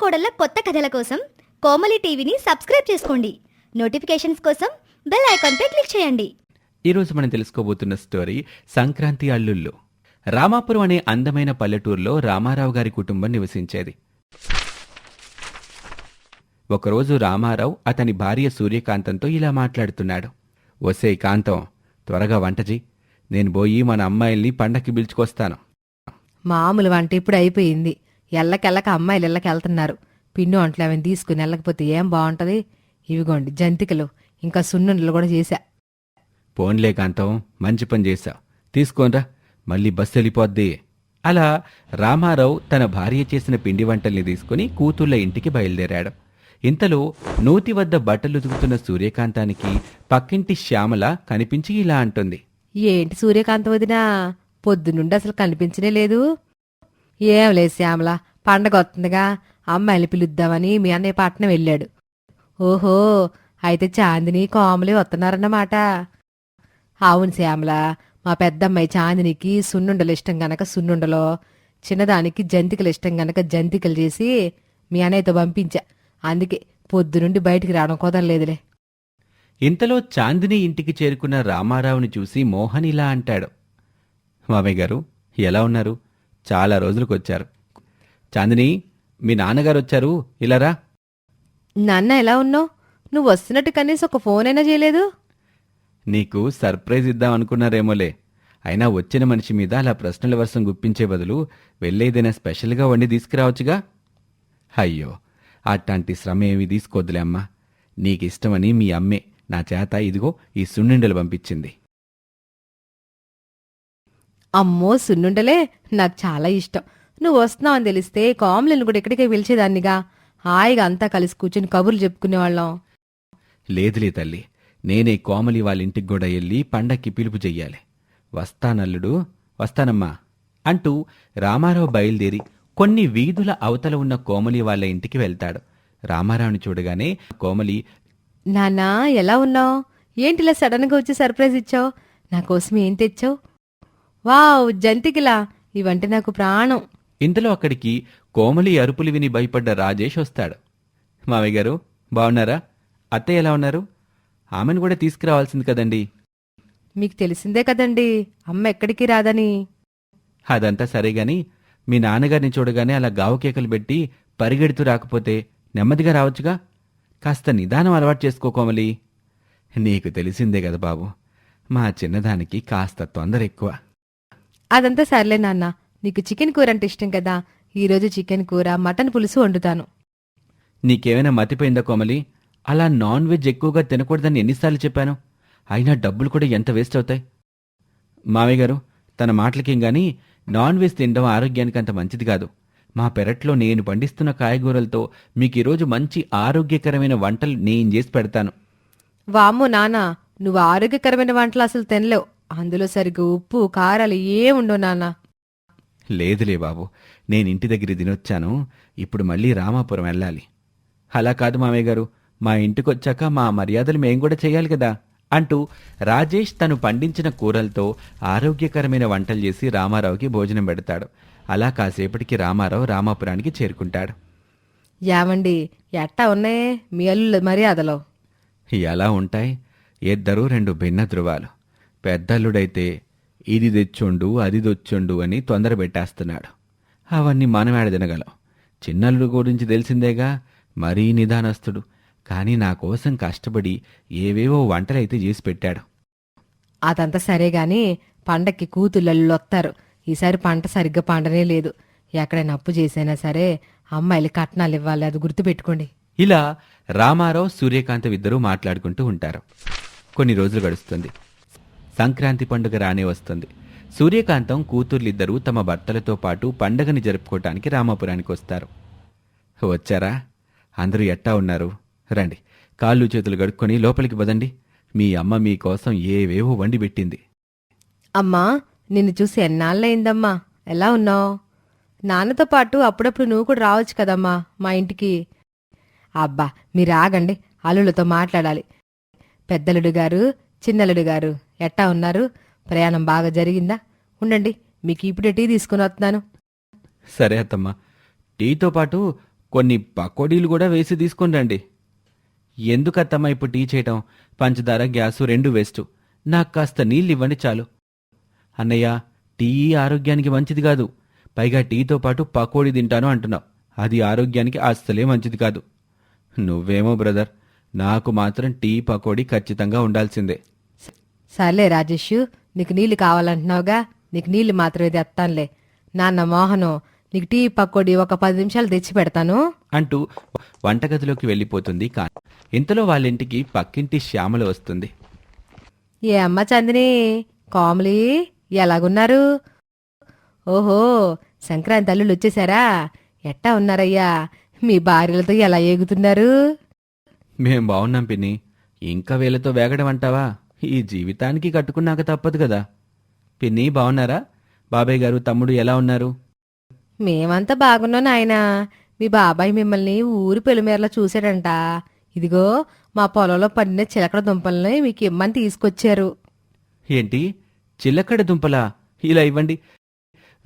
కోడళ్ళ కొత్త కథల కోసం కోమలి టీవీని సబ్స్క్రైబ్ చేసుకోండి. నోటిఫికేషన్స్ కోసం బెల్ ఐకాన్పై క్లిక్ చేయండి. ఈరోజు మనం తెలుసుకోబోతున్న స్టోరీ సంక్రాంతి అల్లుళ్ళు. రామాపురం అనే అందమైన పల్లెటూరులో రామారావు గారి కుటుంబం నివసించేది. ఒకరోజు రామారావు అతని భార్య సూర్యకాంతంతో ఇలా మాట్లాడుతున్నాడు. ఒసే కాంతం త్వరగా వంట చెయ్యి నేను పోయి మన అమ్మాయిల్ని పండక్కి పిలుచుకొస్తాను. మామూలు వంట ఇప్పుడు అయిపోయింది. ఎల్లకెళ్ళక అమ్మాయిలు ఇళ్ళకి వెళ్తున్నారు పిండి వంటలు అవన్నీ తీసుకుని వెళ్ళకపోతే ఏం బాగుంటది ఇవిగోండి జంతికలు ఇంకా సున్నుండలు కూడా చేశా. పోన్లే కాంతం మంచి పని చేశావు తీసుకోనరా మళ్ళీ బస్సు వెళ్ళిపోద్ది. అలా రామారావు తన భార్య చేసిన పిండి వంటల్ని తీసుకుని కూతుళ్ళ ఇంటికి బయలుదేరాడు. ఇంతలో నూతి వద్ద బట్టలు ఉతుకుతున్న సూర్యకాంతానికి పక్కింటి శ్యామల కనిపించి ఇలా అంటుంది. ఏంటి సూర్యకాంత వదినా? పొద్దునుండి అసలు కనిపించనే లేదు. ఏం లేదు శ్యామల పండగ వస్తుందిగా అమ్మాయిని పిలుద్దామని మీ అన్నయ్య పట్నం వెళ్ళాడు. ఓహో అయితే చాందిని కోమలి వస్తున్నారన్నమాట. అవును శ్యామల మా పెద్దమ్మాయి చాందినికి సున్నుండలు ఇష్టం గనక సున్నుండలో చిన్నదానికి జంతికలు ఇష్టం గనక జంతికలు చేసి మీ అన్నయ్యతో పంపించా. అందుకే పొద్దునుండి బయటికి రావడం కుదరలేదులే. ఇంతలో చాందిని ఇంటికి చేరుకున్న రామారావుని చూసి మోహన్ ఇలా అంటాడు. మామయ్య గారు ఎలా ఉన్నారు? చాలా రోజులకు వచ్చారు. చాందిని మీ నాన్నగారు వచ్చారు. ఇలా రా. నాన్న ఎలా ఉన్నావు? నువ్వు వస్తున్నట్టు కనీసం ఒక ఫోన్ అయినా చేయలేదు? నీకు సర్ప్రైజ్ ఇద్దాం అనుకున్నారేమోలే. అయినా వచ్చిన మనిషి మీద అలా ప్రశ్నల వర్షం గుప్పించే బదులు వెళ్ళేదైనా స్పెషల్గా వండి తీసుకురావచ్చుగా? అయ్యో అట్లాంటి శ్రమ ఏమీ తీసుకోవద్దులే అమ్మా. నీకిష్టమని మీ అమ్మే నా చేత ఇదిగో ఈ సున్నిండలు పంపించింది. అమ్మో సున్నుండలే. నాకు చాలా ఇష్టం. నువ్వు వస్తున్నావని తెలిస్తే కామ్లను కూడా ఇక్కడికే పిలిచేదాన్నిగా. హాయిగా అంతా కలిసి కూర్చుని కబుర్లు చెప్పుకునేవాళ్ళం. లేదులే తల్లి. నేనే కోమలి వాళ్ళ ఇంటికి కూడా వెళ్ళి పండక్కి పిలుపు చెయ్యాలి. వస్తానల్లుడు వస్తానమ్మా. అంటూ రామారావు బయలుదేరి కొన్ని వీధుల అవతల ఉన్న కోమలి వాళ్ళ ఇంటికి వెళ్తాడు. రామారావుని చూడగానే కోమలి నాన్నా ఎలా ఉన్నావు? ఏంటిలా సడన్గా వచ్చి సర్ప్రైజ్ ఇచ్చావు? నా కోసం ఏం తెచ్చావు? వావ్ జంతికిలా. ఇవంటే నాకు ప్రాణం. ఇంతలో అక్కడికి కోమలి అరుపులు విని భయపడ్డ రాజేష్ వస్తాడు. మావయ్య గారు బాగున్నారా అత్తయ్య ఎలా ఉన్నారు? ఆమెను కూడా తీసుకురావాల్సింది కదండి. మీకు తెలిసిందే కదండి అమ్మ ఎక్కడికి రాదని. అదంతా సరే గాని మీ నాన్నగారిని చూడగానే అలా గావు కేకలు పెట్టి పరిగెడుతూ రాకపోతే నెమ్మదిగా రావచ్చుగా? కాస్త నిదానం అలవాటు చేసుకో కోమలి. నీకు తెలిసిందే కదా బాబు మా చిన్నదానికి కాస్త తొందర ఎక్కువ. అదంతా సర్లే నాన్న. నీకు చికెన్ కూర అంటే ఇష్టం కదా. ఈరోజు చికెన్ కూర మటన్ పులుసు వండుతాను. నీకేమైనా మతిపోయిందా కోమలి? అలా నాన్ వెజ్ ఎక్కువగా తినకూడదని ఎన్నిసార్లు చెప్పాను. అయినా డబ్బులు కూడా ఎంత వేస్ట్ అవుతాయి? మావయ్య గారు తన మాటలకేం గాని నాన్ వెజ్ తినడం ఆరోగ్యానికి అంత మంచిది కాదు. మా పెరట్లో నేను పండిస్తున్న కాయగూరలతో మీకు ఈరోజు మంచి ఆరోగ్యకరమైన వంటలు నేను చేసి పెడతాను. వామ్మో నాన్న. నువ్వు ఆరోగ్యకరమైన వంటలు అసలు తినలేవు. అందులో సరిగ్గా ఉప్పు కారాలు ఏం ఉండవు నాన్న. లేదులే బాబు నేను ఇంటి దగ్గర తినొచ్చాను ఇప్పుడు మళ్ళీ రామాపురం వెళ్ళాలి. అలా కాదు మామయ్య గారు మా ఇంటికొచ్చాక మా మర్యాదలు మేం కూడా చేయాలి కదా అంటూ రాజేష్ తను పండించిన కూరలతో ఆరోగ్యకరమైన వంటలు చేసి రామారావుకి భోజనం పెడతాడు. అలా కాసేపటికి రామారావు రామాపురానికి చేరుకుంటాడు. యావండి ఎట్టా ఉన్నాయే మీ అల్లు మర్యాదలో? ఎలా ఉంటాయి? ఇద్దరూ రెండు భిన్న ధృవాలు పెద్దల్లుడైతే ఇది తెచ్చుండు అది తెచ్చుండు అని తొందర పెట్టేస్తున్నాడు. అవన్నీ మనమేడ తినగలం. చిన్నల్లుడు గురించి తెలిసిందేగా మరీ నిదానస్తుడు. కానీ నా కోసం కష్టపడి ఏవేవో వంటలైతే చేసి పెట్టాడు. అదంతా సరే గాని పండక్కి కూతుళ్ళల్లు వస్తారు ఈసారి పంట సరిగ్గా పండనే లేదు. ఎక్కడైనా అప్పు చేసైనా సరే అమ్మాయిలు కట్నాలు ఇవ్వాలి అది గుర్తుపెట్టుకోండి. ఇలా రామారావు సూర్యకాంతం ఇద్దరూ మాట్లాడుకుంటూ ఉంటారు. కొన్ని రోజులు గడుస్తుంది. సంక్రాంతి పండుగ రానే వస్తుంది. సూర్యకాంతం కూతుర్లిద్దరూ తమ భర్తలతో పాటు పండగని జరుపుకోవటానికి రామాపురానికి వస్తారు. వచ్చారా? అందరూ ఎట్టా ఉన్నారు? రండి కాళ్ళు చేతులు గడుక్కొని లోపలికి పదండి. మీ అమ్మ మీకోసం ఏవేవో వండి పెట్టింది. అమ్మా నిన్ను చూసి ఎన్నాళ్ళయిందమ్మా? ఎలా ఉన్నావు? నాన్నతో పాటు అప్పుడప్పుడు నువ్వు కూడా రావచ్చు కదమ్మా మా ఇంటికి. అబ్బా మీరు ఆగండి అల్లులతో మాట్లాడాలి. పెద్దలుడు గారు చిన్నలుడు గారు. ఎట్టా ఉన్నారు? ప్రయాణం బాగా జరిగిందా? ఉండండి మీకు ఇప్పుడే టీ తీసుకుని వస్తున్నాను. సరే అత్తమ్మ. టీతో పాటు కొన్ని పకోడీలు కూడా వేసి తీసుకుని రండి. ఎందుకత్తమ్మ ఇప్పుడు టీ చేయటం? పంచదార గ్యాసు రెండు వేస్ట్. నాకు కాస్త నీళ్ళు ఇవ్వండి చాలు. అన్నయ్య టీ ఆరోగ్యానికి మంచిది కాదు. పైగా టీతో పాటు పకోడీ తింటాను అంటున్నావు. అది ఆరోగ్యానికి అస్సలే మంచిది కాదు. నువ్వేమో బ్రదర్ నాకు మాత్రం టీ పకోడీ ఖచ్చితంగా ఉండాల్సిందే. సర్లే రాజేష్ నీకు నీళ్ళు కావాలంటున్నావుగా నీకు నీళ్ళు మాత్రమే తెస్తానులే నాన్న మోహను నీకు టీ పకోడీ ఒక పది నిమిషాలు తెచ్చి పెడతాను. అంటూ వంటగదిలోకి వెళ్ళిపోతుంది కా ఇంతలో వాళ్ళింటికి పక్కింటి శ్యామల వస్తుంది. ఏ అమ్మ చందిని కాములి ఎలాగున్నారు? ఓహో సంక్రాంతి అల్లుళ్ళు వచ్చేసారా? ఎట్టా ఉన్నారయ్యా? మీ భార్యలతో ఎలా ఏగుతున్నారు? మేం బాగున్నాం పిన్ని. ఇంకా వీళ్ళతో వేగడం అంటావా? ఈ జీవితానికి కట్టుకున్నాక తప్పదు కదా. పిన్ని బాగున్నారా బాబాయ్ గారు తమ్ముడు ఎలా ఉన్నారు? మేమంతా బాగున్నాం నాయనా. మీ బాబాయ్ మిమ్మల్ని ఊరి పెలుమేరలో చూశాడంట. ఇదిగో మా పొలంలో పండిన చిలకడ దుంపల్ని మీకు ఇమ్మని తీసుకొచ్చారు. ఏంటి? చిల్లకడ దుంపలా? ఇలా ఇవ్వండి.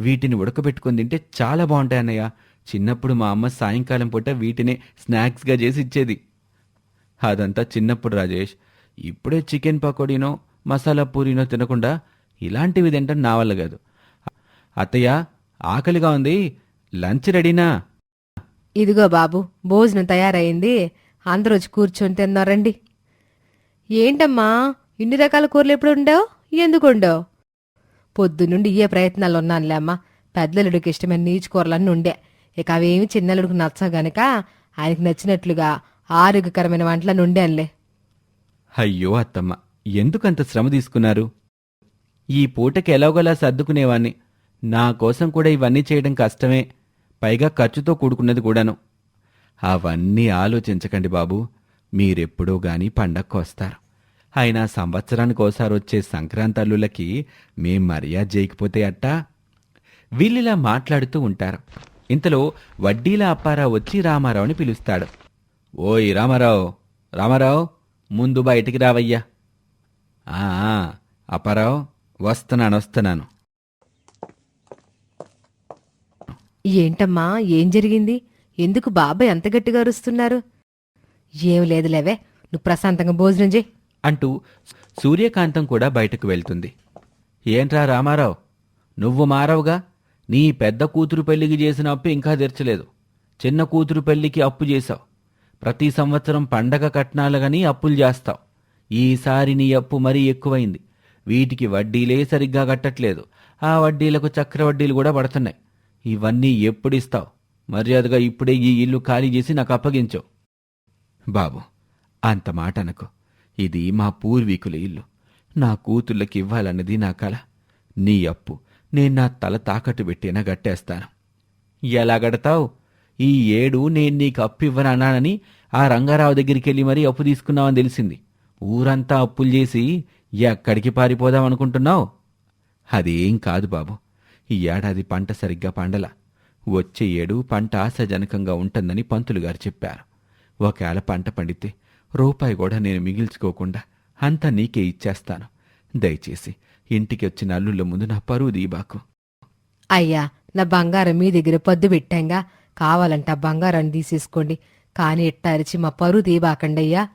వీటిని ఉడకబెట్టుకొని తింటే చాలా బాగుంటాయి అన్నయ్య. చిన్నప్పుడు మా అమ్మ సాయంకాలం పూట వీటినే స్నాక్స్గా చేసి ఇచ్చేది. అదంతా చిన్నప్పుడు రాజేష్. ఇప్పుడే చికెన్ పకోడీనో మసాలా పూరీనో తినకుండా ఇలాంటివి తింటాం నా వల్ల కాదు. అత్తయ్య ఆకలిగా ఉంది. లంచ్ రెడీనా? ఇదిగో బాబు భోజనం తయారైంది. అందరూ వచ్చి కూర్చొని తిన్నారండి. ఏంటమ్మా ఇన్ని రకాల కూరలు ఎప్పుడు ఉండవు ఎందుకు ఉండవు పొద్దునుండి ఏ ప్రయత్నాలు ఉన్నానులే అమ్మా. పెద్దలుడికి ఇష్టమైన నీచు కూరలన్నీ ఉండే ఇక అవేమి చిన్నలుడికి నచ్చ గనక ఆయనకి నచ్చినట్లుగా ఆరోగ్యకరమైన వంటలను ఉండేనులే అయ్యో అత్తమ్మ ఎందుకంత శ్రమ తీసుకున్నారు? ఈ పూటకి ఎలాగోలా సర్దుకునేవాణ్ణి. నా కోసం కూడా ఇవన్నీ చేయడం కష్టమే. పైగా ఖర్చుతో కూడుకున్నది కూడాను. అవన్నీ ఆలోచించకండి బాబు మీరెప్పుడో గాని పండక్కు వస్తారు. అయినా సంవత్సరానికోసారి వచ్చే సంక్రాంతి అల్లులకి మేం మర్యాద చేయకపోతే అట్టా? వీళ్ళిలా మాట్లాడుతూ ఉంటారు. ఇంతలో వడ్డీల అప్పారావు వచ్చి రామారావుని పిలుస్తాడు. ఓయ్ రామారావు రామారావు! ముందు బయటికి రావయ్యా. ఆ అప్పారావు వస్తున్నాను వస్తున్నాను. ఏంటమ్మా ఏం జరిగింది? ఎందుకు బాబాయ్ అంత గట్టిగా అరుస్తున్నారు? ఏం లేదులేవే నువ్వు ప్రశాంతంగా భోజనం చేయి. అంటూ సూర్యకాంతం కూడా బయటకు వెళ్తుంది. ఏంట్రా రామారావు? నువ్వు మారవుగా? నీ పెద్ద కూతురు పెళ్ళికి చేసిన అప్పు ఇంకా తీర్చలేదు. చిన్న కూతురు పెళ్ళికి అప్పు చేశావు. ప్రతి సంవత్సరం పండగ కట్నాలుగని అప్పులు చేస్తావు ఈసారి నీ అప్పు మరీ ఎక్కువైంది. వీటికి వడ్డీలే సరిగ్గా కట్టట్లేదు. ఆ వడ్డీలకు చక్రవడ్డీలు కూడా పడుతున్నాయి. ఇవన్నీ ఎప్పుడిస్తావు? మర్యాదగా ఇప్పుడే ఈ ఇల్లు ఖాళీ చేసి నాకు అప్పగించు. బాబు అంత మాట అనకు. ఇది మా పూర్వీకుల ఇల్లు. నా కూతుళ్ళకి ఇవ్వాలన్నది నా కల. నీ అప్పు నేను నా తల తాకట్టు పెట్టినా గట్టేస్తాను. ఎలా గడతావు? ఈ ఏడు నేను నీకు అప్పు ఇవ్వనన్నానని ఆ రంగారావు దగ్గరికి వెళ్ళి మరీ అప్పు తీసుకున్నావని తెలిసింది. ఊరంతా అప్పులు చేసి ఎక్కడికి పారిపోదాం అనుకుంటున్నావు? అదేం కాదు బాబు. ఈ ఏడాది పంట సరిగ్గా పండల. వచ్చే ఏడు పంట ఆశాజనకంగా ఉంటుందని పంతులు గారు చెప్పారు. ఒకవేళ పంట పండితే రూపాయి కూడా నేను మిగిల్చుకోకుండా అంతా నీకే ఇచ్చేస్తాను. దయచేసి ఇంటికి వచ్చిన అల్లుళ్ళ ముందు నా పరువు దీబాకు అయ్యా నా బంగారం మీ దగ్గర పొద్దు పెట్టాంగా. కావాలంటే ఆ బంగారాన్ని తీసేసుకోండి. కానీ ఇట్ట అరిచి మా పరువు తీబాకండి అయ్యా.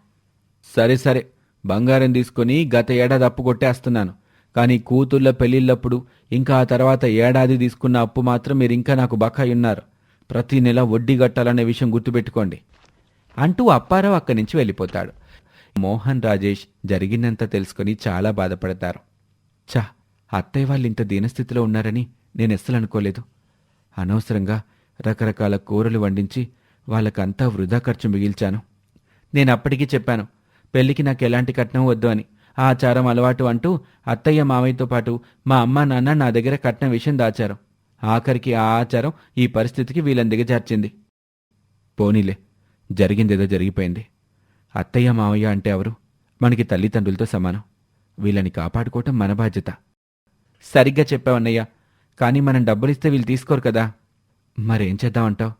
సరే సరే. బంగారం తీసుకొని గత ఏడాది అప్పు కొట్టేస్తున్నాను. కానీ కూతుళ్ళ పెళ్ళిళ్ళప్పుడు ఇంకా ఆ తర్వాత ఏడాది తీసుకున్న అప్పు మాత్రం మీరు ఇంకా నాకు బకాయి ఉన్నారు ప్రతి నెల వడ్డీ కట్టాలనే విషయం గుర్తుపెట్టుకోండి. అంటూ అప్పారావు అక్కడి నుంచి వెళ్ళిపోతాడు. మోహన్ రాజేష్ జరిగినంత తెలుసుకొని చాలా బాధపడతారు. చా అత్తయ్య వాళ్ళు ఇంత దీనస్థితిలో ఉన్నారని నేను ఎస్సలు అనుకోలేదు. అనవసరంగా రకరకాల కూరలు వండించి వాళ్ళకంతా వృధా ఖర్చు మిగిల్చాను. నేను అప్పటికీ చెప్పాను పెళ్ళికి నాకు ఎలాంటి కట్నం వద్దు అని. ఆచారం అలవాటు అంటూ అత్తయ్య మామయ్యతో పాటు మా అమ్మ నాన్న నా దగ్గర కట్నం విషయం దాచారు. ఆఖరికి ఆ ఆచారం ఈ పరిస్థితికి వీళ్ళని దిగజార్చింది. పోనీలే జరిగిందేదో జరిగిపోయింది. అత్తయ్య మామయ్య అంటే ఎవరు? మనకి తల్లిదండ్రులతో సమానం. వీళ్ళని కాపాడుకోవటం మన బాధ్యత. సరిగ్గా చెప్పావన్నయ్య కానీ మనం డబ్బులిస్తే వీళ్ళు తీసుకోరు కదా. మరేం చేద్దామంటావు?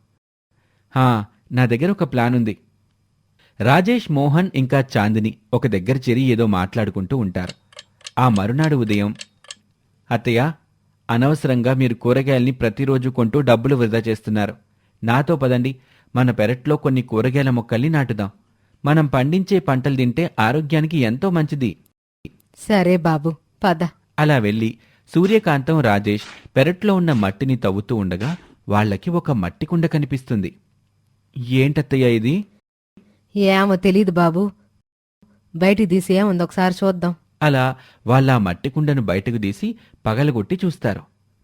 హా, నా దగ్గర ఒక ప్లాన్ ఉంది. రాజేష్ మోహన్ ఇంకా చాందిని ఒక దగ్గర చేరి ఏదో మాట్లాడుకుంటూ ఉంటారు. ఆ మరునాడు ఉదయం అత్తయ్య అనవసరంగా మీరు కూరగాయల్ని ప్రతిరోజు కొంటూ డబ్బులు వృధా చేస్తున్నారు. నాతో పదండి. మన పెరట్లో కొన్ని కూరగాయల మొక్కల్ని నాటుదాం. మనం పండించే పంటలు తింటే ఆరోగ్యానికి ఎంతో మంచిది. సరే బాబు పద. అలా వెళ్ళి సూర్యకాంతం రాజేష్ పెరట్లో ఉన్న మట్టిని తవ్వుతూ ఉండగా వాళ్ళకి ఒక మట్టి కుండ కనిపిస్తుంది. ఏంటత్తయ్య ఇది? ఏమో తెలీదు బాబు. బయటికి తీసి ఏముంది? ఒకసారి చూద్దాం. అలా వాళ్ళ ఆ మట్టి కుండను బయటకు తీసి పగలగొట్టి చూస్తారు.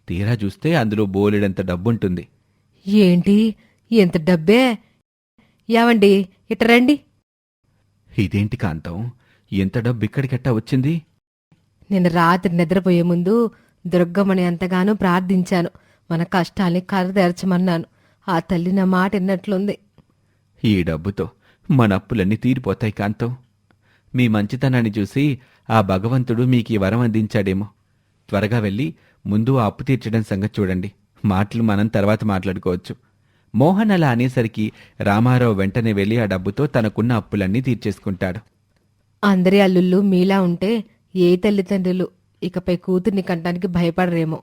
తీరా చూస్తే అందులో బోలెడంత డబ్బుంటుంది. ఏంటి? ఎంత డబ్బే? ఏమండి ఇట రండి. ఇదేంటి కాంతం? ఎంత డబ్బు ఇక్కడికెట్టా వచ్చింది? నేను రాత్రి నిద్రపోయే ముందు దుర్గమ్మని ఎంతగానో ప్రార్థించాను. మన కష్టాల్ని కరదేర్చమన్నాను ఆ తల్లి నా మాట విన్నట్లుంది. ఈ డబ్బుతో మన అప్పులన్నీ తీరిపోతాయి కాంతం. మీ మంచితనాన్ని చూసి ఆ భగవంతుడు మీకు ఈ వరం అందించాడేమో. త్వరగా వెళ్ళి ముందు ఆ అప్పు తీర్చడం సంగతి చూడండి. మాటలు మనం తర్వాత మాట్లాడుకోవచ్చు. మోహన్ అలా అనేసరికి రామారావు వెంటనే వెళ్ళి ఆ డబ్బుతో తనకున్న అప్పులన్నీ తీర్చేసుకుంటాడు. అందరి అల్లుళ్ళు మీలా ఉంటే ఏ తల్లిదండ్రులు ఇకపై కూతుర్ని కంటానికి భయపడరేమో.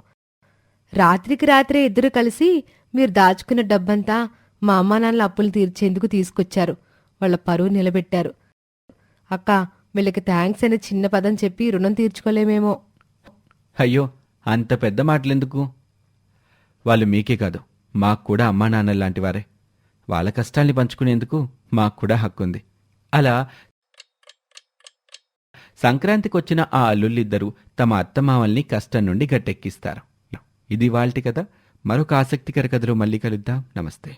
రాత్రికి రాత్రే ఇద్దరు కలిసి మీరు దాచుకున్న డబ్బంతా మా అమ్మా నాన్నల అప్పులు తీర్చేందుకు తీసుకొచ్చారు. వాళ్ళ పరువు నిలబెట్టారు. అక్క వీళ్ళకి థ్యాంక్స్ అనే చిన్న పదం చెప్పి రుణం తీర్చుకోలేమేమో. అయ్యో అంత పెద్ద మాటలెందుకు? వాళ్ళు మీకే కాదు మాకు కూడా అమ్మా నాన్నలు వారే. వాళ్ళ కష్టాల్ని పంచుకునేందుకు మాకు కూడా హక్కుంది. అలా సంక్రాంతికి వచ్చిన ఆ అల్లుళ్ళిద్దరూ తమ అత్తమామల్ని కష్టం నుండి గట్టెక్కిస్తారు. ఇది వాళ్ళటి కథ. మరొక ఆసక్తికర కథలో మళ్ళీ కలుద్దాం. నమస్తే.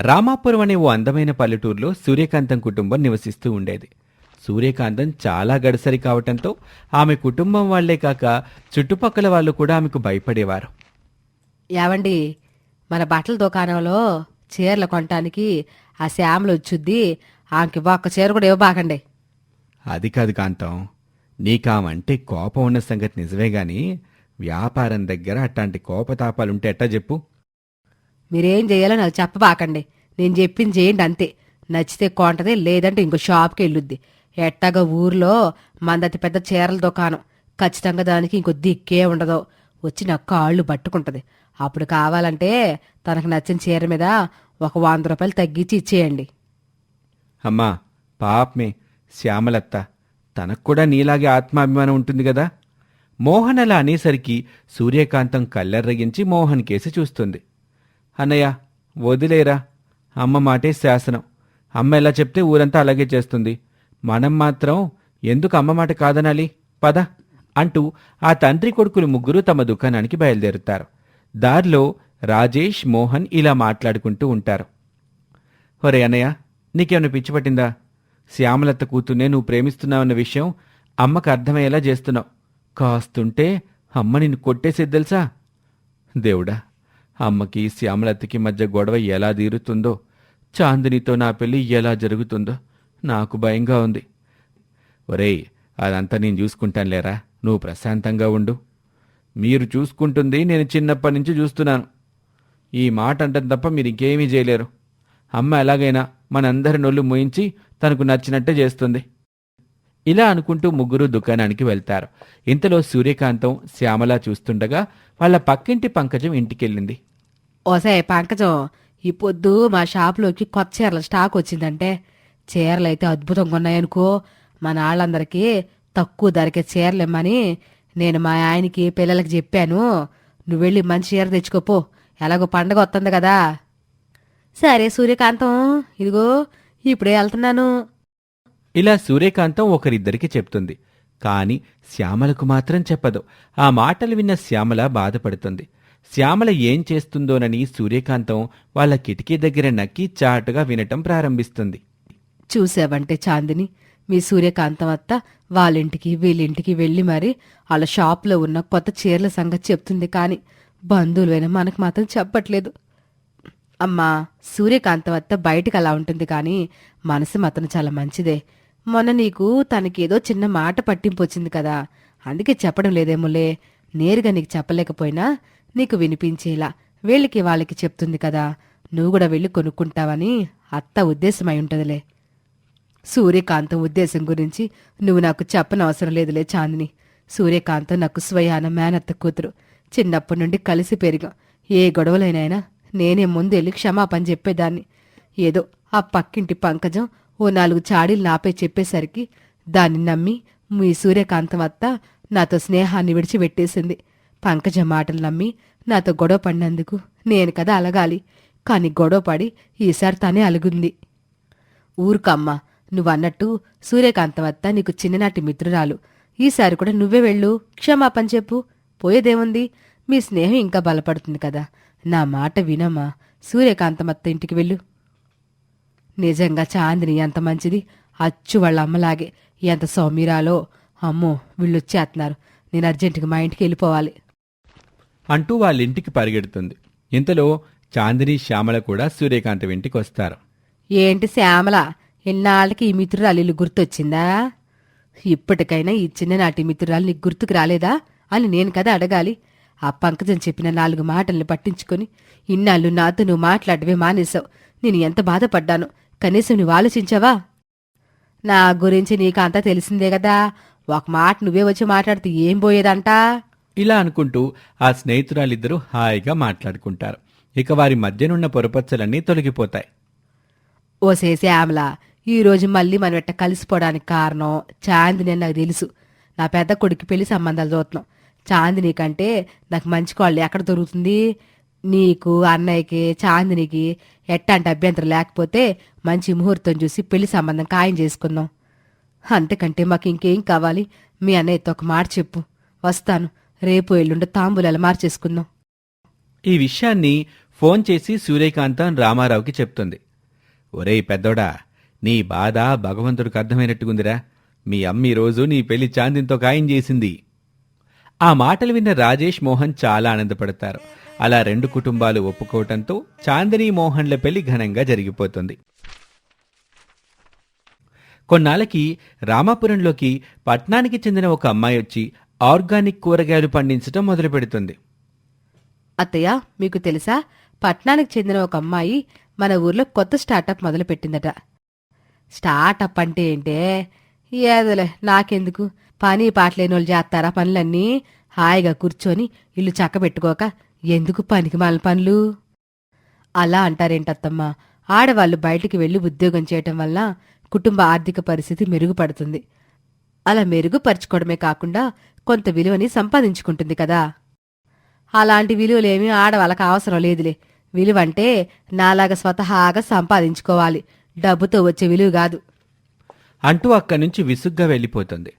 రామాపురం అనే ఓ అందమైన పల్లెటూరులో సూర్యకాంతం కుటుంబం నివసిస్తూ ఉండేది. సూర్యకాంతం చాలా గడసరి కావటంతో ఆమె కుటుంబం వాళ్ళే కాక చుట్టుపక్కల వాళ్ళు కూడా ఆమెకు భయపడేవారు. ఏవండి మన బట్టల దుకాణంలో చీరలు కొనటానికి ఆ శ్యామలు వచ్చుద్ది. ఆమెకి ఒక్క చీర కూడా ఇవ్వబాకండి. అది కాదు కాంతం. నీకామంటే కోపం ఉన్న సంగతి నిజమే గాని వ్యాపారం దగ్గర అట్లాంటి కోపతాపాలుంటే ఎట్టా చెప్పు? మీరేం చేయాలో నాకు చెప్పబాకండి. నేను చెప్పింది చేయండి అంతే. నచ్చితే కొంటది లేదంటే ఇంకో షాప్కి వెళ్ళుద్ది. ఎట్టాగా ఊర్లో మందతి పెద్ద చీరల దుకాణం. ఖచ్చితంగా దానికి ఇంకో దిక్కే ఉండదు. వచ్చి నా కాళ్ళు పట్టుకుంటది. అప్పుడు కావాలంటే తనకు నచ్చిన చీర మీద ఒక వంద రూపాయలు తగ్గించి ఇచ్చేయండి. అమ్మా పాపమే. శ్యామలత్త. తనకు కూడా నీలాగే ఆత్మాభిమానం ఉంటుంది కదా? మోహన్ అలా అనేసరికి సూర్యకాంతం కళ్ళెర్రగించి మోహన్ కేసి చూస్తుంది. అన్నయ్య వదిలేరా? అమ్మ మాటే శాసనం. అమ్మ ఎలా చెప్తే ఊరంతా అలాగే చేస్తుంది. మనం మాత్రం ఎందుకు అమ్మ మాట కాదనాలి? పద అంటూ ఆ తండ్రి కొడుకులు ముగ్గురు తమ దుకాణానికి బయలుదేరుతారు. దారిలో రాజేష్ మోహన్ ఇలా మాట్లాడుకుంటూ ఉంటారు. ఒరే అన్నయ్య నీకేమైనా పిచ్చి పట్టిందా? శ్యామలత్త కూతుర్నే నువ్వు ప్రేమిస్తున్నావన్న విషయం అమ్మకు అర్థమయ్యేలా చేస్తున్నావు. కాస్తుంటే అమ్మ నిన్ను కొట్టేసేది తెలుసా? దేవుడా అమ్మకి శ్యామలత్తకి మధ్య గొడవ ఎలా తీరుతుందో చాందినితో నా పెళ్ళి ఎలా జరుగుతుందో నాకు భయంగా ఉంది. ఒరేయ్ అదంతా నేను చూసుకుంటానులేరా నువ్వు ప్రశాంతంగా ఉండు. మీరు చూసుకుంటుంది నేను చిన్నప్పటి నుంచి చూస్తున్నాను. ఈ మాట అంటే తప్ప మీరు ఇంకేమీ చేయలేరు. అమ్మ ఎలాగైనా మనందరి నొళ్ళు మోయించి తనకు నచ్చినట్టే చేస్తుంది. ఇలా అనుకుంటూ ముగ్గురు దుకాణానికి వెళ్తారు. ఇంతలో సూర్యకాంతం శ్యామల చూస్తుండగా వాళ్ళ పక్కింటి పంకజం ఇంటికెళ్ళింది. ఓసే పంకజం ఈ పొద్దు మా షాప్లోకి కొత్త చీరల స్టాక్ వచ్చిందంటే చీరలు అయితే అద్భుతంగా ఉన్నాయనుకో మన వాళ్ళందరికీ తక్కువ ధరకే చీరలు ఇమ్మని నేను మా ఆయనకి పిల్లలకి చెప్పాను. నువ్వు వెళ్ళి మంచి చీర తెచ్చుకోపో ఎలాగో పండగ వస్తుంది కదా. సరే సూర్యకాంతం ఇదిగో ఇప్పుడే వెళ్తున్నాను. ఇలా సూర్యకాంతం ఒకరిద్దరికి చెప్తుంది. కాని శ్యామలకు మాత్రం చెప్పదు. ఆ మాటలు విన్న శ్యామల బాధపడుతుంది. శ్యామల ఏం చేస్తుందోనని సూర్యకాంతం వాళ్ళ కిటికీ దగ్గర నక్కి చాటుగా వినటం ప్రారంభిస్తుంది. చూసావంటే చాందిని మీ సూర్యకాంతం అత్త వాళ్ళింటికి వీళ్ళింటికి వెళ్ళి మరి వాళ్ళ షాప్లో ఉన్న కొత్త చీరల సంగతి చెప్తుంది కానీ బంధువులైన మనకు మాత్రం చెప్పట్లేదు. అమ్మా సూర్యకాంతం అత్త బయటకు అలా ఉంటుంది కానీ మనసు మాత్రం చాలా మంచిదే. మొన్న నీకు తనకేదో చిన్న మాట పట్టింపు వచ్చింది కదా అందుకే చెప్పడం లేదేమోలే. నేరుగా నీకు చెప్పలేకపోయినా నీకు వినిపించేలా. వీళ్ళకి వాళ్ళకి చెప్తుంది కదా నువ్వు కూడా వెళ్ళి కొనుక్కుంటావని అత్త ఉద్దేశమై ఉంటుందిలే. సూర్యకాంతం ఉద్దేశం గురించి నువ్వు నాకు చెప్పనవసరం లేదులే చాందిని. సూర్యకాంతం నాకు స్వయాన మేనత్త కూతురు. చిన్నప్పటి నుండి కలిసి పెరిగాం. ఏ గొడవలైనాయినా నేనే ముందు వెళ్ళి క్షమాపణ చెప్పేదాన్ని. ఏదో ఆ పక్కింటి పంకజం ఓ నాలుగు చాడీలు నాపే చెప్పేసరికి దాన్ని నమ్మి మీ సూర్యకాంతం అత్త నాతో స్నేహాన్ని విడిచిపెట్టేసింది. పంకజ మాటలు నమ్మి నాతో గొడవ పడినందుకు నేను కదా అలగాలి. కాని గొడవ పడి ఈసారి తనే అలుగుంది. ఊరుకమ్మా నువ్వన్నట్టు సూర్యకాంతం అత్త నీకు చిన్ననాటి మిత్రురాలు. ఈసారి కూడా నువ్వే వెళ్ళు. క్షమాపణ చెప్పు. పోయేదేముంది? మీ స్నేహం ఇంకా బలపడుతుంది కదా. నా మాట వినమ్మా. సూర్యకాంతం అత్త ఇంటికి వెళ్ళు. నిజంగా చాందిని ఎంత మంచిది. అచ్చు వాళ్ళ అమ్మలాగే. ఎంత సౌమ్యురాలో. అమ్మో వీళ్ళు వచ్చేస్తున్నారు నేను అర్జెంటుగా మా ఇంటికి వెళ్ళిపోవాలి. అంటూ వాళ్ళ ఇంటికి పరిగెడుతుంది. ఇంతలో చాందిని శ్యామల కూడా సూర్యకాంతం ఇంటికి వస్తారు. ఏంటి శ్యామల? ఎన్నాళ్ళకి ఈ మిత్రురాలు ఇల్లు గుర్తొచ్చిందా? ఇప్పటికైనా ఈ చిన్ననాటి మిత్రురాలు నీకు గుర్తుకు రాలేదా? అని నేను కదా అడగాలి. ఆ పంకజం చెప్పిన నాలుగు మాటల్ని పట్టించుకొని ఇన్నాళ్ళు నాతో నువ్వు మాట్లాడవే మానేశావు. నేను ఎంత బాధపడ్డాను. కనీసం నువ్వు ఆలోచించావా? నా గురించి నీకు అంతా తెలిసిందే కదా. ఒక మాట నువ్వే వచ్చి మాట్లాడితే ఏం పోయేదంటా? ఇలా అనుకుంటూ ఆ స్నేహితురాలిద్దరూ హాయిగా మాట్లాడుకుంటారు. ఇక వారి మధ్యనున్న పొరపచ్చలన్నీ తొలగిపోతాయి. ఓసే శ్యామల ఈరోజు మళ్ళీ మనం ఎట్ట కలిసిపోవడానికి కారణం చాందిని నాకు తెలుసు. నా పెద్ద కొడుకు పెళ్ళి సంబంధాలు చూస్తున్నాం. చాందిని కంటే నాకు మంచి కాళ్ళు ఎక్కడ దొరుకుతుంది? నీకు అన్నయ్యకి చాందినికి ఎట్టాంటి అభ్యంతరం లేకపోతే మంచి ముహూర్తం చూసి పెళ్ళి సంబంధం ఖాయం చేసుకుందాం. అంతకంటే మాకు ఇంకేం కావాలి? మీ అన్నయ్యతో ఒక మాట చెప్పు. వస్తాను. రేపు ఎల్లుండి తాంబూలాలు మార్చేసుకుందాం. ఈ విషయాన్ని ఫోన్ చేసి సూర్యకాంతం రామారావుకి చెప్తుంది. ఒరేయ్ పెద్దోడా నీ బాధ భగవంతుడికి అర్థమైనట్టుగుందిరా. మీ అమ్మ రోజు నీ పెళ్ళి చాందింతో ఖాయం చేసింది. ఆ మాటలు విన్న రాజేష్ మోహన్ చాలా ఆనందపడతారు. అలా రెండు కుటుంబాలు ఒప్పుకోవటంతో చాందిని మోహన్ల పెళ్ళి ఘనంగా జరిగిపోతుంది. కొన్నాళ్ళకి రామాపురంలోకి పట్నానికి చెందిన ఒక అమ్మాయి వచ్చి ఆర్గానిక్ కూరగాయలు పండించడం మొదలు పెడుతుంది అత్తయ్య మీకు తెలుసా? పట్నానికి చెందిన ఒక అమ్మాయి మన ఊర్లో కొత్త స్టార్టప్ మొదలుపెట్టిందట. స్టార్టప్ అంటే ఏంటే? ఏదోలే నాకెందుకు? పని పాటలేని వాళ్ళు చేస్తారా పనులన్నీ? హాయిగా కూర్చొని ఇల్లు చక్కబెట్టుకోక ఎందుకు పనికి మాల పనులు? అలా అంటారేంటత్తమ్మా? ఆడవాళ్ళు బయటికి వెళ్ళి ఉద్యోగం చేయటం వల్ల కుటుంబ ఆర్థిక పరిస్థితి మెరుగుపడుతుంది. అలా మెరుగుపరుచుకోవడమే కాకుండా కొంత విలువని సంపాదించుకుంటుంది కదా. అలాంటి విలువలేమీ ఆడవాళ్ళకి అవసరం లేదులే. విలువ అంటే నాలాగా స్వతహాగా సంపాదించుకోవాలి. డబ్బుతో వచ్చే విలువ కాదు. అంటూ అక్కడి నుంచి విసుగ్గా వెళ్ళిపోతుంది.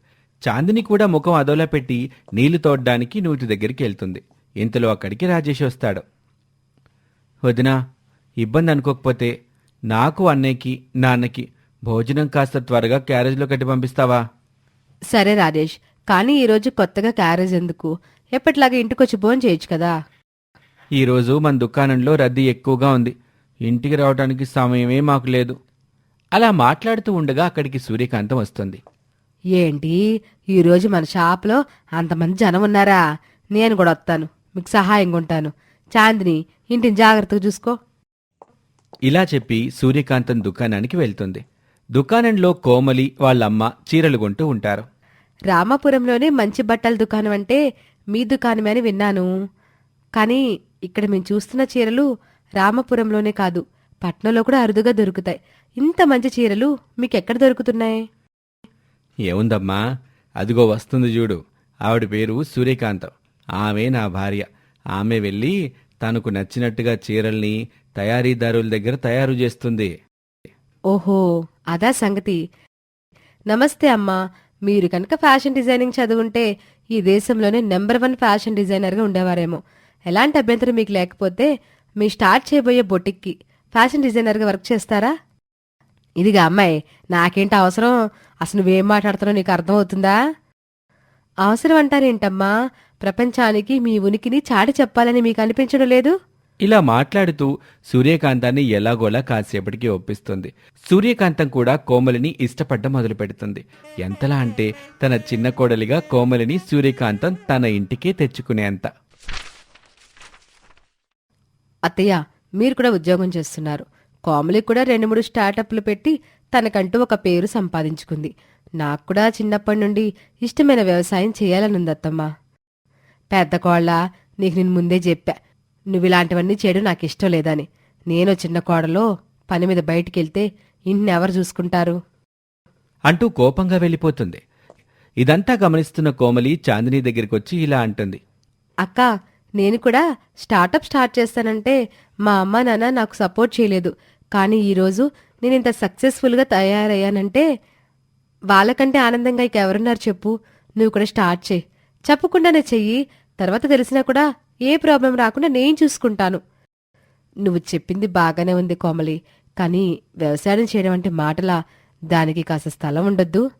చాందిని కూడా ముఖం అదోలా పెట్టి నీళ్ళు తోడడానికి నూతి దగ్గరికి వెళ్తుంది. ఇంతలో అక్కడికి రాజేష్ వస్తాడు. వదినా ఇబ్బంది అనుకోకపోతే నాకు అన్నయ్యకి నాన్నకి భోజనం కాస్త త్వరగా క్యారేజ్లో కట్టి పంపిస్తావా? సరే రాజేష్ కానీ ఈరోజు కొత్తగా క్యారేజ్ ఎందుకు? ఎప్పటిలాగా ఇంటికొచ్చి భోజనం చేయొచ్చు కదా? ఈరోజు మన దుకాణంలో రద్దీ ఎక్కువగా ఉంది. ఇంటికి రావడానికి సమయమే మాకు లేదు. అలా మాట్లాడుతూ ఉండగా అక్కడికి సూర్యకాంతం వస్తుంది. ఏంటి? ఈరోజు మన షాప్లో అంతమంది జనం ఉన్నారా? నేను కూడా వస్తాను. మీకు సహాయంగా ఉంటాను చాందిని ఇంటిని జాగ్రత్తగా చూసుకో. ఇలా చెప్పి సూర్యకాంతం దుకాణానికి వెళ్తుంది. దుకాణంలో కోమలి వాళ్ళమ్మ చీరలు కొంటూ ఉంటారు. రామాపురంలోనే మంచి బట్టల దుకాణం అంటే మీ దుకాణమే అని విన్నాను. కానీ ఇక్కడ మేము చూస్తున్న చీరలు రామాపురంలోనే కాదు పట్నంలో కూడా అరుదుగా దొరుకుతాయి. ఇంత మంచి చీరలు మీకెక్కడ దొరుకుతున్నాయి? ఏముందమ్మా? అదిగో వస్తుంది చూడు. ఆవిడ పేరు సూర్యకాంతం. ఆమె నా భార్య. ఆమె వెళ్ళి తనకు నచ్చినట్టుగా చీరల్ని తయారీదారుల దగ్గర తయారు చేస్తుంది. ఓహో అదా సంగతి. నమస్తే అమ్మా. మీరు కనుక ఫ్యాషన్ డిజైనింగ్ చదువుంటే ఈ దేశంలోనే నెంబర్ వన్ ఫ్యాషన్ డిజైనర్గా ఉండేవారేమో. ఎలాంటి అభ్యంతరం మీకు లేకపోతే మీ స్టార్ట్ చేయబోయే బొటిక్కి ఫ్యాషన్ డిజైనర్గా వర్క్ చేస్తారా? ఇదిగా అమ్మాయి నాకేంటి అవసరం? అసలు నువ్వేం మాట్లాడుతున్నావు నీకు అర్థమవుతుందా? అవసరం అంటారేంటమ్మా ప్రపంచానికి మీ ఉనికిని చాటి చెప్పాలని మీకు అనిపించడం లేదు? ఇలా మాట్లాడుతూ సూర్యకాంతాన్ని ఎలాగోలా కాసేపటికి ఒప్పిస్తుంది. సూర్యకాంతం కూడా కోమలిని ఇష్టపడ్డ మొదలు పెడుతుంది ఎంతలా అంటే తన చిన్న కోడలిగా కోమలిని సూర్యకాంతం తన ఇంటికే తెచ్చుకునేంత. అత్తయ్య మీరు కూడా ఉద్యోగం చేస్తున్నారు. కోమలి కూడా రెండు మూడు స్టార్టప్లు పెట్టి తనకంటూ ఒక పేరు సంపాదించుకుంది. నాకు కూడా చిన్నప్పటి నుండి ఇష్టమైన వ్యవసాయం చేయాలనుంది అత్తమ్మ పెద్ద కోళ్ళ నీకు నేను ముందే చెప్పా. నువ్వు ఇలాంటివన్నీ చేయడం నాకు ఇష్టం లేదని. నేను చిన్న కోడలో పని మీద బయటికెళ్తే ఇంటిని ఎవరు చూసుకుంటారు? అంటూ కోపంగా వెళ్ళిపోతుంది. ఇదంతా గమనిస్తున్న కోమలి చాందిని దగ్గరికి వచ్చి ఇలా అంటుంది. అక్క నేను కూడా స్టార్టప్ స్టార్ట్ చేస్తానంటే మా అమ్మ నాన్న నాకు సపోర్ట్ చేయలేదు. కానీ ఈరోజు నేను ఇంత సక్సెస్ఫుల్గా తయారయ్యానంటే వాళ్ళకంటే ఆనందంగా ఇక ఎవరున్నారు చెప్పు. నువ్వు కూడా స్టార్ట్ చేయి. చెప్పకుండానే చెయ్యి. తర్వాత తెలిసినా కూడా ఏ ప్రాబ్లం రాకుండా నేను చూసుకుంటాను. నువ్వు చెప్పింది బాగానే ఉంది కోమలి. కానీ వ్యవసాయం చేయడం అంటే మాటలా? దానికి కాస్త స్థలం ఉండొద్దు.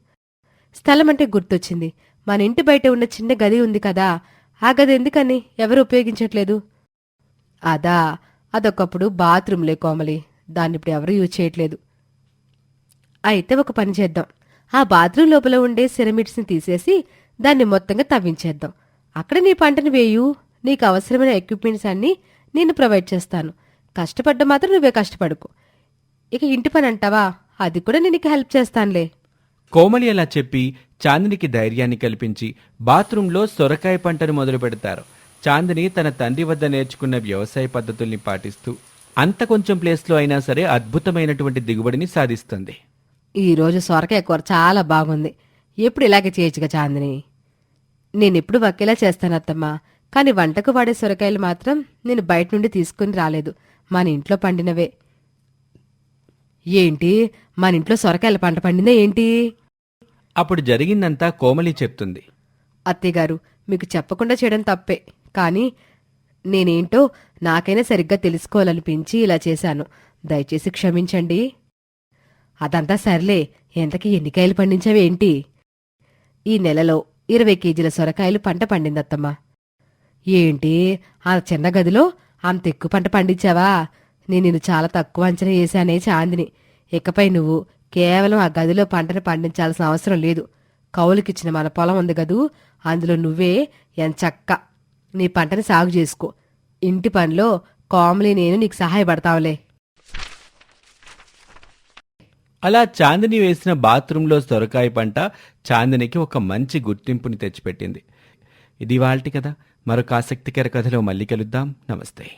స్థలం అంటే గుర్తొచ్చింది. మన ఇంటి బయట ఉన్న చిన్న గది ఉంది కదా. ఆ గది ఎందుకని ఎవరు ఉపయోగించట్లేదు? అదా అదొకప్పుడు బాత్రూంలే కోమలి. దాన్ని ఇప్పుడు ఎవరు యూజ్ చేయట్లేదు. అయితే ఒక పని చేద్దాం. ఆ బాత్రూమ్ లోపల ఉండే సిరమిట్స్ని తీసేసి దాన్ని మొత్తంగా తవ్వించేద్దాం. అక్కడ నీ పంటను వేయు. నీకు అవసరమైన ఎక్విప్మెంట్స్ అన్నీ నేను ప్రొవైడ్ చేస్తాను. కష్టపడ్డ మాత్రం నువ్వే కష్టపడుకో. ఇక ఇంటి పని అంటావా? అది కూడా నేను హెల్ప్ చేస్తానులే. కోమలి అలా చెప్పి చాందినికి ధైర్యాన్ని కల్పించి బాత్రూంలో సొరకాయ పంటను మొదలు పెడతారు చాందిని తన తండ్రి వద్ద నేర్చుకున్న వ్యవసాయ పద్ధతుల్ని పాటిస్తూ అంత కొంచెం ప్లేస్లో అయినా సరే అద్భుతమైనటువంటి దిగుబడిని సాధిస్తుంది. ఈ రోజు సొరకాయ కూర చాలా బాగుంది. ఎప్పుడు ఇలాగే చేయొచ్చుగా చాందిని? నేనెప్పుడు ఒకేలా చేస్తాను అత్తమ్మా. కానీ వంటకు వాడే సొరకాయలు మాత్రం నేను బయట నుండి తీసుకుని రాలేదు. మన ఇంట్లో పండినవే. ఏంటి? మన ఇంట్లో సొరకాయల పంట పండిందా ఏంటి? అప్పుడు జరిగిందంతా కోమలి చెప్తుంది. అత్తయ్యగారు మీకు చెప్పకుండా చేయడం తప్పే. కానీ నేనేంటో నాకైనా సరిగ్గా తెలుసుకోవాలనిపించి ఇలా చేశాను. దయచేసి క్షమించండి. అదంతా సర్లే ఎంతకి ఎన్ని కాయలు పండించావేంటి? ఈ నెలలో ఇరవై కేజీల సొరకాయలు పంట పండిందత్తమ్మ. ఏంటి ఆ చిన్న గదిలో అంత ఎక్కువ పంట పండించావా? నేను నిన్ను చాలా తక్కువ అంచనా వేశానే చాందిని. ఇకపై నువ్వు కేవలం ఆ గదిలో పంటను పండించాల్సిన అవసరం లేదు. కౌలుకిచ్చిన మన పొలం ఉంది గదు అందులో నువ్వే ఎంచక్క. నీ పంటని సాగు చేసుకో. ఇంటి పనిలో కోమలి నేను నీకు సహాయపడతావులే. అలా చాందిని వేసిన బాత్రూంలో సొరకాయ పంట చాందినికి ఒక మంచి గుర్తింపుని తెచ్చిపెట్టింది. ఇది వాళ్ళటి కదా మరొక ఆసక్తికర కథలో మళ్ళీ కలుద్దాం. నమస్తే.